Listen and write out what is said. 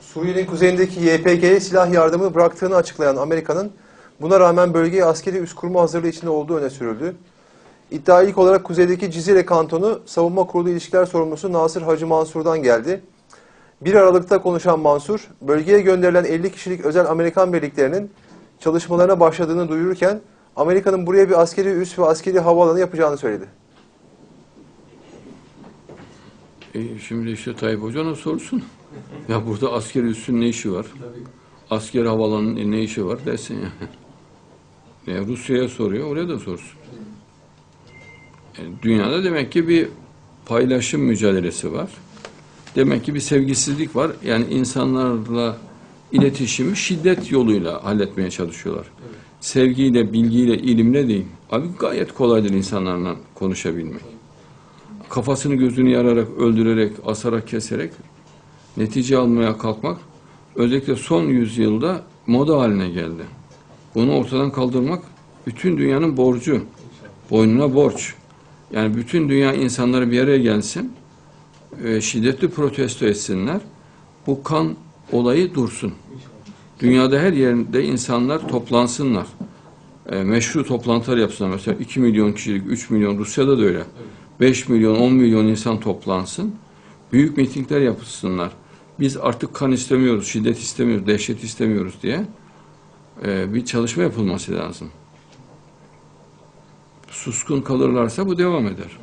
Suriye'nin kuzeyindeki YPG'ye silah yardımı bıraktığını açıklayan Amerika'nın buna rağmen bölgeye askeri üs kurma hazırlığı içinde olduğu öne sürüldü. İddia ilk olarak kuzeydeki Cizire kantonu savunma kurulu ilişkiler sorumlusu Nasır Hacı Mansur'dan geldi. 1 Aralık'ta konuşan Mansur, bölgeye gönderilen 50 kişilik özel Amerikan birliklerinin çalışmalarına başladığını duyururken Amerika'nın buraya bir askeri üs ve askeri havaalanı yapacağını söyledi. E, şimdi işte Tayyip Hoca ona sorsun. Ya burada asker üssün ne işi var? Asker havalanın ne işi var desin ya. ya Rusya'ya soruyor, oraya da sorsun. Yani dünyada demek ki bir paylaşım mücadelesi var. Demek ki bir sevgisizlik var. Yani insanlarla iletişimi şiddet yoluyla halletmeye çalışıyorlar. Sevgiyle, bilgiyle, ilimle değil. Abi gayet kolaydır insanlarla konuşabilmek kafasını gözünü yararak, öldürerek, asarak, keserek netice almaya kalkmak özellikle son yüzyılda moda haline geldi. Bunu ortadan kaldırmak bütün dünyanın borcu. Boynuna borç. Yani bütün dünya insanları bir araya gelsin, e, şiddetli protesto etsinler. Bu kan olayı dursun. Dünyada her yerde insanlar toplansınlar. E, meşru toplantılar yapsınlar. Mesela 2 milyon kişilik, 3 milyon, Rusya'da da öyle. 5 milyon, 10 milyon insan toplansın. Büyük mitingler yapılsınlar. Biz artık kan istemiyoruz, şiddet istemiyoruz, dehşet istemiyoruz diye e, bir çalışma yapılması lazım. Suskun kalırlarsa bu devam eder.